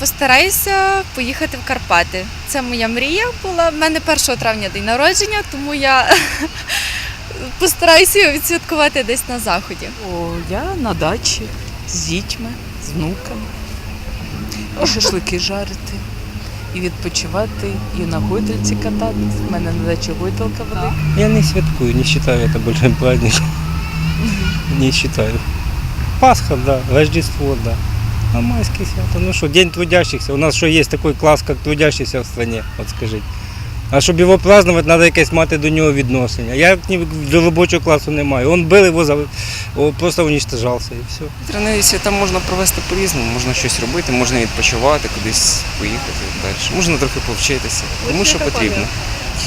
Постараюся поїхати в Карпати. Це моя мрія була. У мене 1 травня день народження, тому я постараюся його відсвяткувати десь на заході. О, я на дачі з дітьми, з внуками. І шашлики жарити, і відпочивати, і на гойдальці кататись. У мене на дачі гойдалка велика. Я не святкую, не считаю это большим праздником. Не считаю. Пасха, да, Рождество, да. А майские свята, ну что, День трудящихся. У нас что, есть такой класс, как трудящийся в стране, от скажіть. А щоб його празднувати, треба якесь мати до нього відношення. Я ні до робочого класу не маю. Он бив його, просто уничтожався і все. Тренери свята можна провести по-різному, можна щось робити, можна відпочивати, кудись поїхати далі. Можна трохи повчитися, тому що потрібно.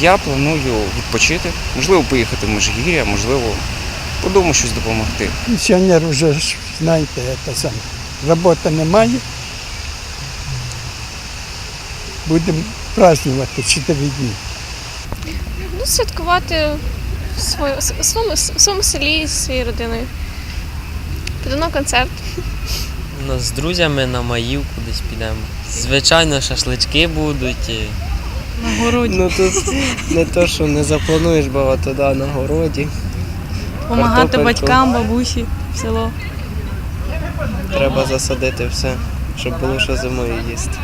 Я планую відпочити, можливо, поїхати в Межгір'я, можливо, по дому щось допомогти. Пенсіонер вже ж, знаєте, це саме. Роботи немає. Будемо празднувати чотири дні. Ну, святкувати в своєму, в своєму, в своєму селі зі своєю родиною. Піду на концерт. Ну, з друзями на Маївку десь підемо. Звичайно, шашлички будуть. і Ну тут не то, що не заплануєш багато да, на городі. Помагати Картопельку. батькам, бабусі в село. Треба засадити все, щоб було що зимою їсти.